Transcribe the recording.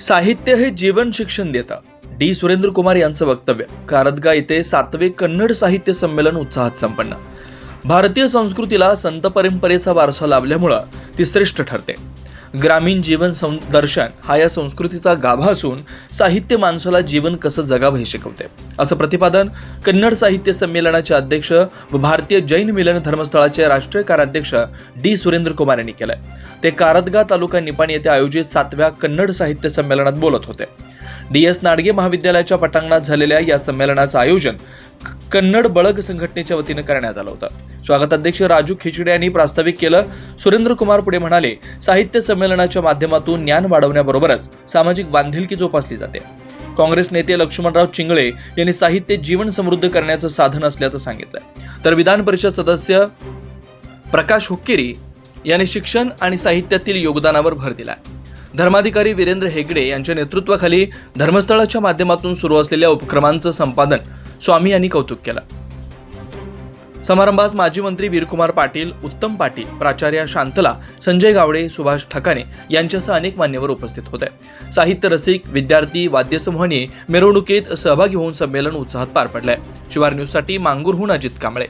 साहित्य हे जीवन शिक्षण देतं. डी. सुरेंद्र कुमार यांचं वक्तव्य. कारदगा येथे सातवे कन्नड साहित्य संमेलन उत्साहात संपन्न. भारतीय संस्कृतीला संत परंपरेचा वारसा लाभल्यामुळं ती श्रेष्ठ ठरते. ग्रामीण जीवन सं दर्शन हा या संस्कृतीचा गाभा असून साहित्य माणसाला जीवन कसं जगावं हे शिकवते. असं प्रतिपादन कन्नड साहित्य संमेलनाचे अध्यक्ष व भारतीय जैन मिलन धर्मस्थळाचे राष्ट्रीय कार्याध्यक्ष डी. सुरेंद्र कुमार यांनी केलंय. ते कारदगा तालुका निपाणी येथे आयोजित सातव्या कन्नड साहित्य संमेलनात बोलत होते. डी एस नाडगे महाविद्यालयाच्या पटांगणात झालेल्या या संमेलनाचं आयोजन कन्नड बळग संघटनेच्या वतीनं करण्यात आलं होतं. स्वागताध्यक्ष राजू खिचडे यांनी प्रास्ताविक केलं. सुरेंद्र कुमार पुढे म्हणाले साहित्य संमेलनाच्या माध्यमातून ज्ञान वाढवण्याबरोबरच सामाजिक बांधिलकी जोपासली जाते. काँग्रेस नेते लक्ष्मणराव चिंगळे यांनी साहित्य जीवन समृद्ध करण्याचं साधन असल्याचं सांगितलं. तर विधान परिषद सदस्य प्रकाश हुक्केरी यांनी शिक्षण आणि साहित्यातील योगदानावर भर दिला. धर्माधिकारी वीरेंद्र हेगडे यांच्या नेतृत्वाखाली धर्मस्थळाच्या माध्यमातून सुरू असलेल्या उपक्रमांचं संपादन स्वामी यांनी कौतुक केलं. समारंभास माजी मंत्री वीरकुमार पाटील उत्तम पाटील प्राचार्य शांतला संजय गावडे सुभाष ठकाणे यांच्यासह अनेक मान्यवर उपस्थित होते. साहित्य रसिक विद्यार्थी वाद्यसमूहांनी मिरवणुकीत सहभागी होऊन संमेलन उत्साहात पार पडलंय. शिवार न्यूजसाठी मांगूरहून अजित कांबळे.